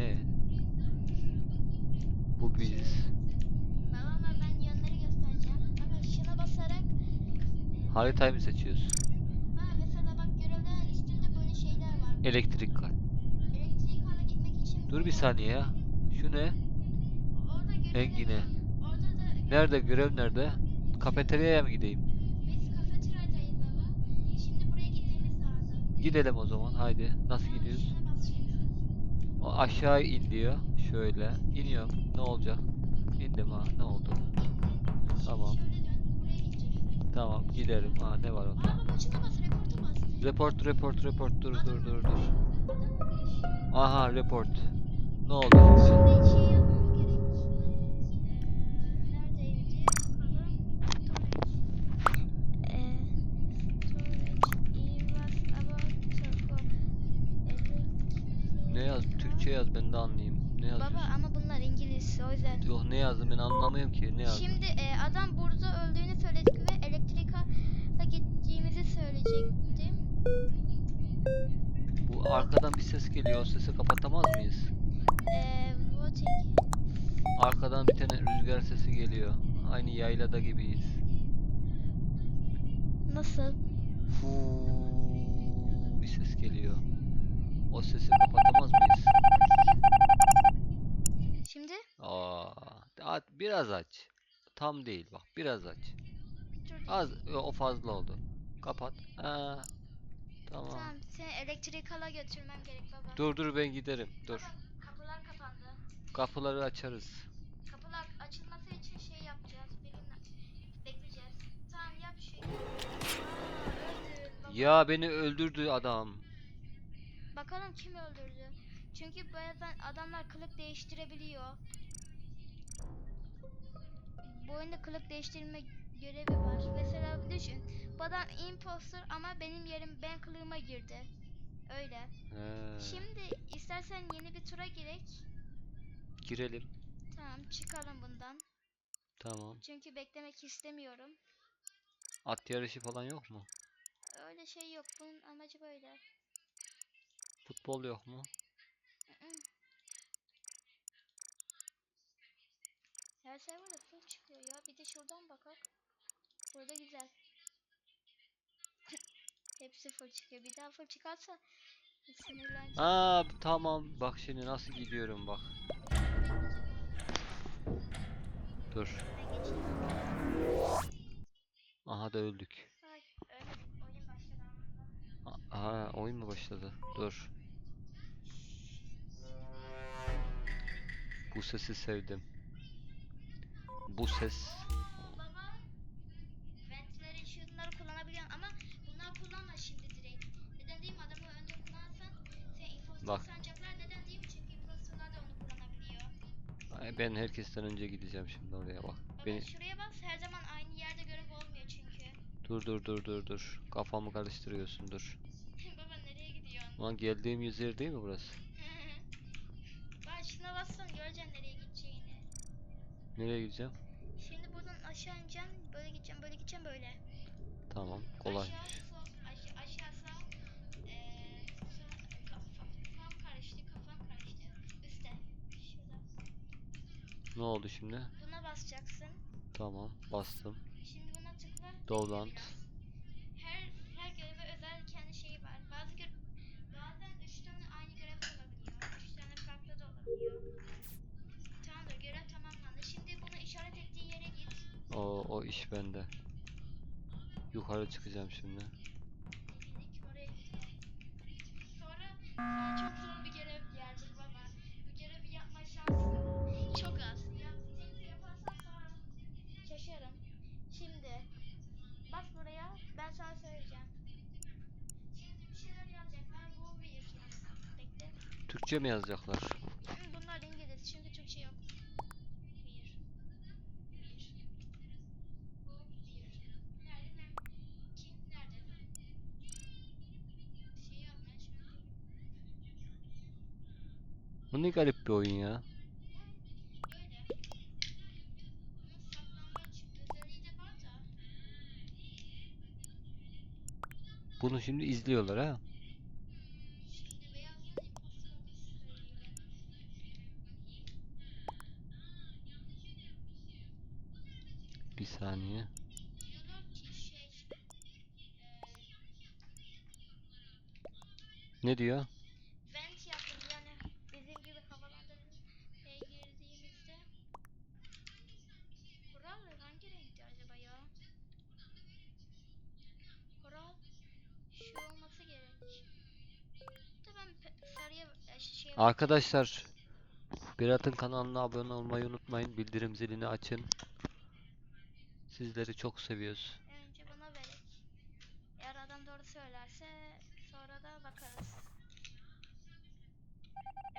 Ne? Bu biziz. Babama ben yönleri göstereceğim. Bak şuna basarak e, Haritayı mı seçiyoruz? ha mesela bak görevlerin üstünde böyle şeyler var. Elektrik kal. Elektrik hale gitmek için Dur bir saniye ya. Şu ne? Orada Engine. Orada da Nerede görev nerede? Kafeteryaya mı gideyim? biz kafeteryadayız baba. Şimdi buraya gitmemiz lazım. Gidelim o zaman haydi. Nasıl gidiyoruz? Aşağı in diyor. Şöyle. İniyorum. Ne olacak? İndim ha. Ne oldu? Tamam. Tamam giderim. Ha ne var onda? Report report report dur dur dur dur. Aha report. Ne oldu ben de anlayayım. Ne yazıyorsun? Baba ama bunlar İngiliz o yüzden. Yok ne yazdım ben anlamıyorum ki. Ne yazdım? Şimdi e, adam burada öldüğünü söyledik ve elektrika gittiğimizi söyleyecektim. Bu arkadan bir ses geliyor. O sesi kapatamaz mıyız? E, voting. Arkadan bir tane rüzgar sesi geliyor. Aynı yaylada gibiyiz. Nasıl? Fuu bir ses geliyor. O sesi kapatamaz mıyız? Şimdi? Aa, at- biraz aç. Tam değil bak, biraz aç. Az, yo, o fazla oldu. Kapat. Ha, tamam. Tamam seni elektrik hala götürmem gerek baba. Dur dur ben giderim. Dur. Baba, kapılar kapandı. Kapıları açarız. Kapılar açılması için şey yapacağız. Benimle bekleyeceğiz. Tamam yap şey. Aa. Ya beni öldürdü adam. Bakalım kim öldürdü. Çünkü bazen adamlar kılık değiştirebiliyor. Bu oyunda kılık değiştirme görevi var. Mesela düşün. Bu adam imposter ama benim yerim ben kılığıma girdi. Öyle. He, Şimdi istersen yeni bir tura girek. girelim. Tamam çıkalım bundan. Tamam. Çünkü beklemek istemiyorum. At yarışı falan yok mu? Öyle şey yok. Bunun amacı böyle. Futbol yok mu? Her serverda full çıkıyor ya. Bir de şuradan bakak. Burada güzel. Hepsi full çıkıyor. Bir daha full çıkarsa sinirleneceğim. Aa tamam. Bak şimdi nasıl gidiyorum bak. Dur. Aha da öldük. Aha oyun mu başladı? Dur. Bu sesi sevdim. Bu ses. Baba, ventleri şunları kullanabiliyorsun ama bunlar kullanma şimdi direkt. Neden diyeyim adamı önce kullanırsan sen imposter Bak. sanacaklar. Neden diyeyim çünkü imposterlar da onu kullanabiliyor. Ay, Ben herkesten önce gideceğim şimdi oraya bak. Baba Beni şuraya bas her zaman aynı yerde görev olmuyor çünkü. dur dur dur dur dur. Kafamı karıştırıyorsun dur. Baba nereye gidiyorsun? Ulan geldiğim yüz yer değil mi burası? Bak şuna bassan göreceksin nereye gideceğini. Nereye gideceğim? Aşağı ineceksin, böyle gideceğim, böyle gideceğim böyle. Tamam kolay. Aşağı, sol, aşağı, aşağı sağ. Eee, sağ, kafam, kafam karıştı, kafam karıştı. Üste, şurada. Ne oldu şimdi? Buna basacaksın. Tamam bastım. Şimdi buna tıkla. Dolant. biraz. Her, her göreve özel kendi şeyi var. Bazı gö bazen üç tane aynı görev de olabiliyor. Üç tane farklı da olabiliyor. Tamamdır, görev tamamlandı. Şimdi bunu işaret ettiği yere git. O o iş bende. Yukarı çıkacağım şimdi. Dedik oraya git. Sonra sana çok zor bir görev gelecek baba. Bu görevi yapma şansın çok az. Ya, tek yaparsan sonra şaşarım. Şimdi bas buraya ben sana söyleyeceğim. Şimdi bir şeyler yazacaklar. Bu bir yaz. Bekle. Türkçe mi yazacaklar? Bu ne garip bir oyun ya. Bunu şimdi izliyorlar ha. Bir saniye. Ne diyor? Arkadaşlar Berat'ın kanalına abone olmayı unutmayın. Bildirim zilini açın. Sizleri çok seviyoruz. önce buna verek. Eğer adam doğru söylerse sonra da bakarız.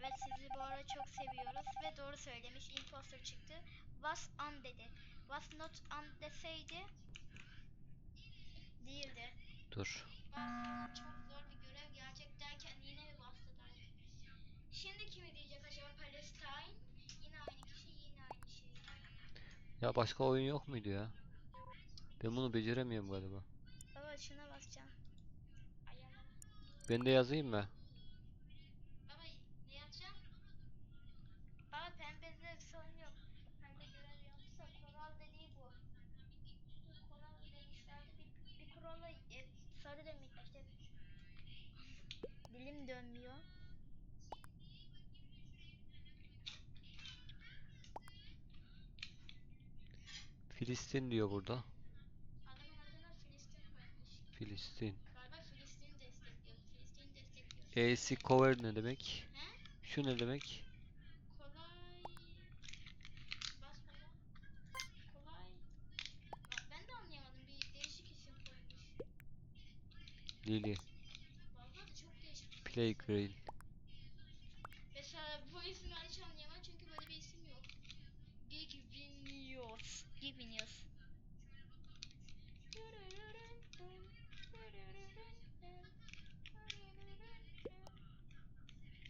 Evet sizi bu ara çok seviyoruz ve doğru söylemiş. Imposter çıktı. Was on dedi. Was not on deseydi değildi. Dur. Was çok zor bir görev gerçek derken yine mi bastı der. Şimdi kimi diyecek acaba Palestine? Yine aynı kişi yine aynı şey. Ya başka oyun yok muydu ya? Ben bunu beceremiyorum galiba. Baba şuna basacağım. Ben de yazayım mı? Baba ne yazacağım? Baba bir sorun yok. Pembe görev yapsa koral dediği bu. Koral demişlerdi. Bir, bir kurala e, sarı demek işte. Dilim dönmüyor. Filistin diyor burada. Filistin. AC cover ne demek? He? Şu ne demek? Kolay. Kolay. Bak ben de anlayamadım. Bir değişik isim koymuş. Lily. Vallahi çok değişik. bir Play isim. Grill. Mesela bu ismi hiç anlayamam çünkü böyle bir isim yok. Gigvinius.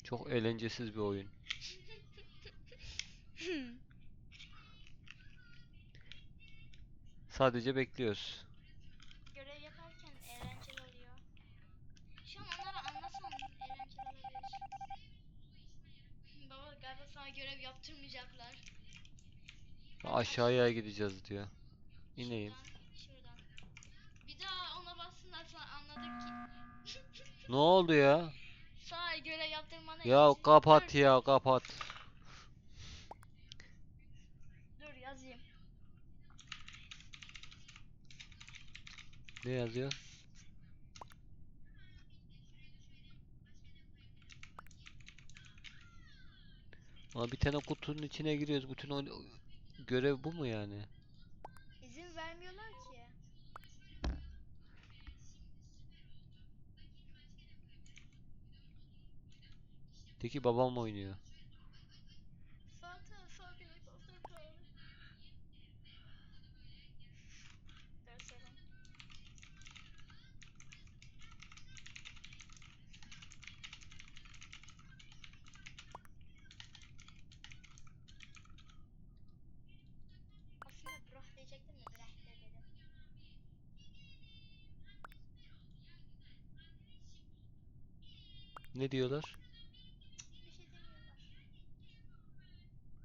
Çok eğlencesiz bir oyun. Sadece bekliyoruz. Görev yaparken eğlenceli oluyor. Şu an onlara anlatsam eğlenceli olabilir. Baba galiba sana görev yaptırmayacaklar. Aşağıya gideceğiz diyor. İneyim. Şuradan. Bir daha ona bassınlar sonra anladık ki. Ne oldu ya? Sana görev yaptırmana Ya izin- kapat Dur, ya kapat. Dur yazayım. Ne yazıyor? Ama bir tane kutunun içine giriyoruz. Bütün o görev bu mu yani? İzin vermiyorlar ki. Peki babam oynuyor. Zaten son bir imposter kaldı. Dört seven. Aslında brah diyecektim de brah de dedim. Ne diyorlar? Şey.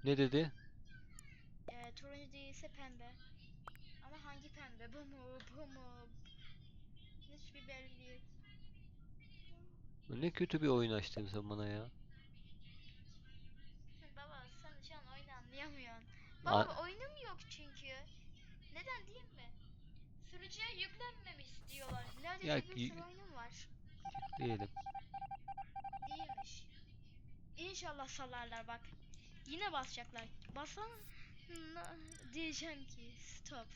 Ne dedi? Ee, turuncu değilse pembe. Ama hangi pembe? Bu mu? Bu mu? Hiçbir belli değil. Ne kötü bir oyun açtın sen bana ya. Baba sen şu an oyunu anlayamıyorsun. A- Baba oyunum yok çünkü. Neden değil mi? Sürücüye yüklenmemiş diyorlar. Neredeyse Ya bir oyunum var. Diyelim. Değilmiş. İnşallah salarlar bak. Yine basacaklar. Basan diyeceğim ki stop.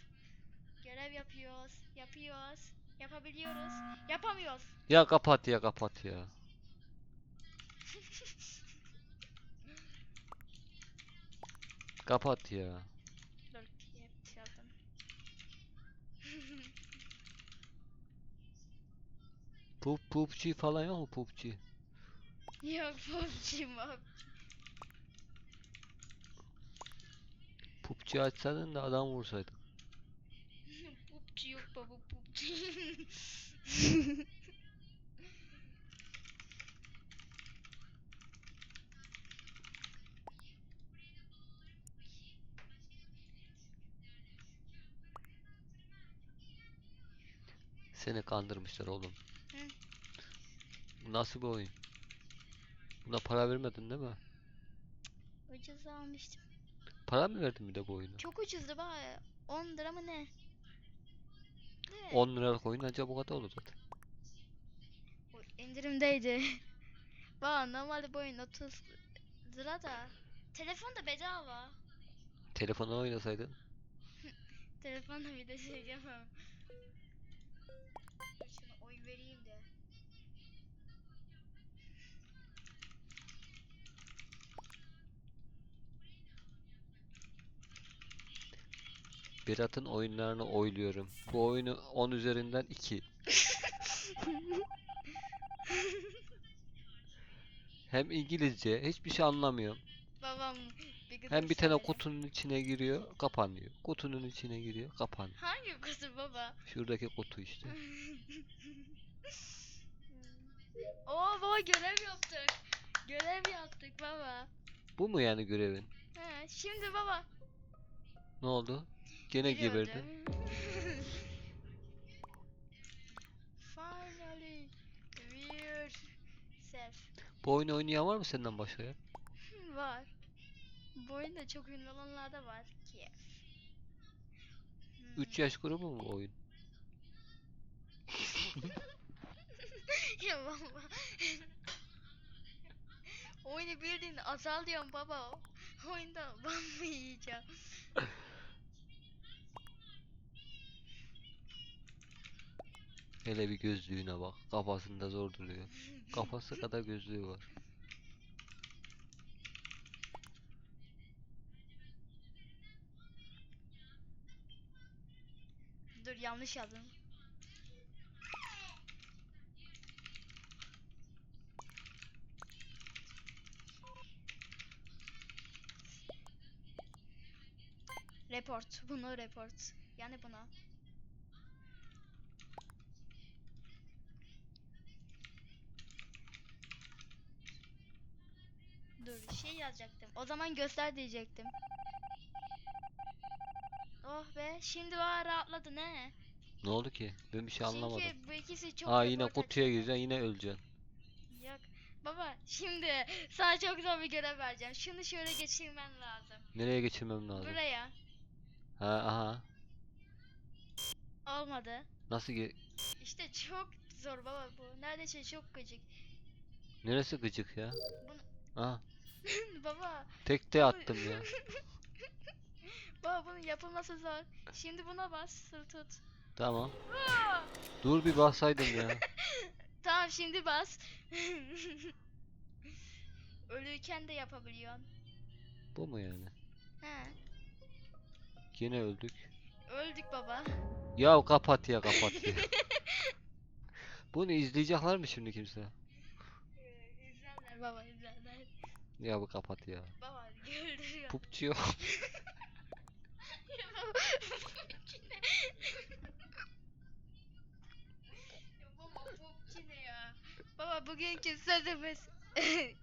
Görev yapıyoruz. Yapıyoruz. Yapabiliyoruz. Yapamıyoruz. Ya kapat ya kapat ya. Kapat ya. Pup pupçi falan yok mu pupçi? Yok PUBG mob. Pupçi açsaydın da adam vursaydın. PUBG yok baba PUBG. Seni kandırmışlar oğlum. Nasıl bir oyun? Buna para vermedin değil mi? Ucuz almıştım. Para mı verdin bir de bu oyunu? Çok ucuzdu bak. 10 lira mı ne? Ne? 10 liralık oyun ancak bu kadar olur zaten. O indirimdeydi. Bak normalde bu oyun 30 lira da. Telefon da bedava. Telefonla oynasaydın. Telefonla bir de şey yapamam. Vereyim de. Berat'ın oyunlarını oyluyorum. Bu oyunu 10 üzerinden 2. Hem İngilizce, hiçbir şey anlamıyorum. Babam bir Hem bir tane kutunun içine giriyor, kapanıyor. Kutunun içine giriyor, kapanıyor. Hangi kutu baba? Şuradaki kutu işte. Oo baba görev yaptık. Görev yaptık baba. Bu mu yani görevin? He, şimdi baba. Ne oldu? Gene biri öldü. geberdin. Finally we're safe. Bu oyunu oynayan var mı senden başka ya? Var. Bu oyunda çok ünlü olanlar da var ki. 3 yaş grubu mu bu oyun? ya baba. Oyunu bildiğin azal diyorum baba. Oyunda ban mı yiyeceğim? Hele bir gözlüğüne bak. Kafasında zor duruyor. Kafası kadar gözlüğü var. Dur yanlış yazdım. Report. Bunu report. Yani buna. Dur şey yazacaktım. O zaman göster diyecektim. Oh be şimdi bana rahatladı ne? Ne oldu ki? Ben bir şey anlamadım. Çünkü bu ikisi çok Aa yine kutuya gireceksin yine öleceksin. Yok. Baba şimdi sana çok zor bir görev vereceğim. Şunu şöyle geçirmen lazım. Nereye geçirmem lazım? Buraya. Ha aha. Olmadı. Nasıl ge İşte çok zor baba bu. Neredeyse çok gıcık. Neresi gıcık ya? Aha. baba. Tekte attım ya. baba bunun yapılması zor. Şimdi buna bas. Sır tut. Tamam. Aa! Dur bir bassaydım ya. tamam şimdi bas. Ölürken de yapabiliyorsun. Bu mu yani? He. Yine öldük. Öldük baba. Ya kapat ya kapat ya. Bunu izleyecekler mi şimdi kimse? İzlerler baba izlerler. Ya bu kapat ya. Baba güldürüyor. Pupçu yok. Ya baba, PUBG ne? Ya baba PUBG ne ya? Baba bugünkü sözümüz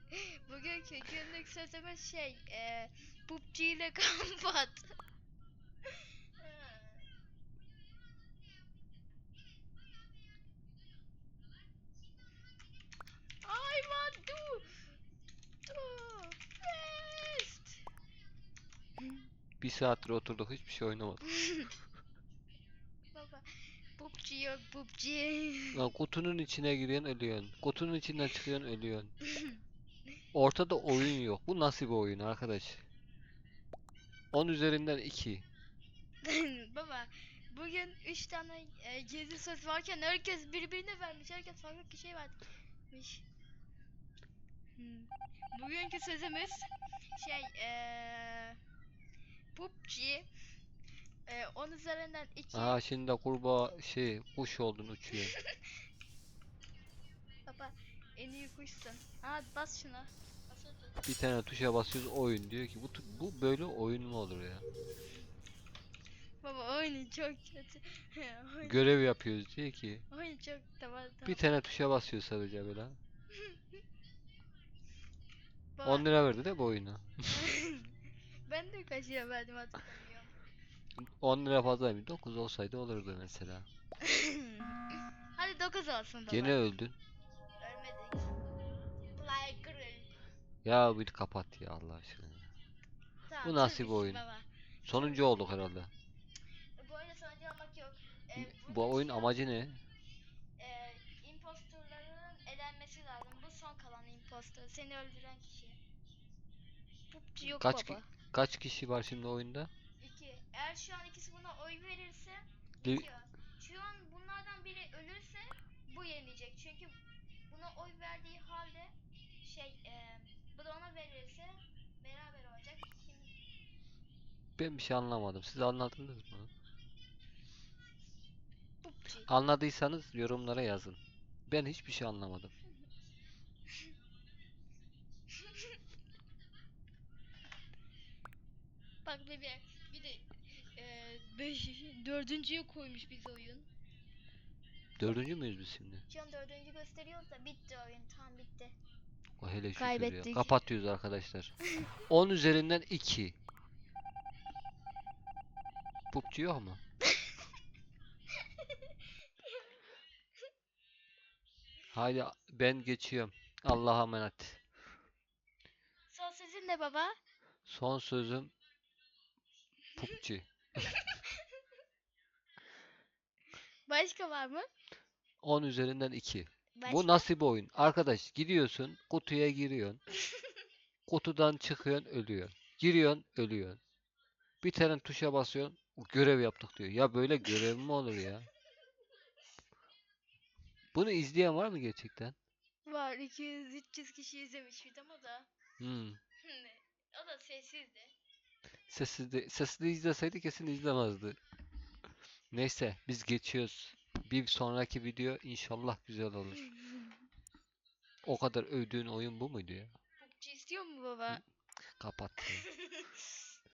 bugünkü günlük sözümüz şey e, PUBG ile kapat. I want to to rest. Bir saattir oturduk hiçbir şey oynamadık. Baba PUBG yok PUBG. Lan kutunun içine giriyorsun ölüyorsun. Kutunun içinden çıkıyorsun ölüyorsun. Ortada oyun yok. Bu nasıl bir oyun arkadaş? 10 üzerinden 2. Baba bugün 3 tane e, gizli söz varken herkes birbirine vermiş. Herkes farklı bir şey vermiş. Hmm. Bugünkü sözümüz şey eee PUBG eee 10 üzerinden 2 Aha şimdi de kurbağa şey kuş oldun uçuyor. Baba en iyi kuşsun. Ha bas şuna. Bir tane tuşa basıyoruz oyun diyor ki bu bu böyle oyun mu olur ya? Baba oyunu çok kötü. oyun, Görev yapıyoruz diyor ki oyun çok tamam tamam. bir tane tuşa basıyor sadece böyle. Baba, 10 lira verdi de bu oyunu. ben de kaç lira verdim hatırlamıyorum. 10 lira fazlaymış. 9 olsaydı olurdu mesela. Hadi 9 olsun baba. Gene öldün. Ölmedik. Playgirl. Ya bir kapat ya Allah aşkına. Tamam, Bu nasıl bir oyun? Baba. Sonuncu olduk herhalde. Bu oyunda sonuncu olmak yok. Ee, Bu oyun an, amacı ne? E, impostorların elenmesi lazım. Bu son kalan impostor. Seni öldüren kişi. PUBG yok Kaç baba. ki- Kaç kişi var şimdi oyunda? İki. Eğer şu an ikisi buna oy verirse Li- bitiyor. Şu an bunlardan biri ölürse bu yenilecek. Çünkü buna oy verdiği halde şey e, bu da ona verirse beraber olacak. Kim Ben bir şey anlamadım. Siz anladınız mı? Anladıysanız yorumlara yazın. Ben hiçbir şey anlamadım. Bak bebeğim bir de e, beş, dördüncüye koymuş bizi oyun. Dördüncü müyüz biz şimdi? Şu an dördüncü gösteriyor da bitti oyun tam bitti. O hele şükür ya. Kaybettik. Kapatıyoruz arkadaşlar. 10 üzerinden 2. PUBG yok mu? Haydi ben geçiyorum. Allah'a emanet. Son sözün ne baba? Son sözüm PUBG. Başka var mı? 10 üzerinden 2. Başka? Bu nasıl bir oyun? Arkadaş gidiyorsun, kutuya giriyorsun. Kutudan çıkıyorsun, ölüyorsun. Giriyorsun, ölüyorsun. Bir tane tuşa basıyorsun, görev yaptık diyor. Ya böyle görev mi olur ya? Bunu izleyen var mı gerçekten? Var 200-300 kişi izlemiş video da. Hmm. o da sessizdi. Sessiz de izleseydi kesin izlemezdi. Neyse biz geçiyoruz. Bir sonraki video inşallah güzel olur. O kadar övdüğün oyun bu muydu ya? PUBG istiyor mu baba? Kapat.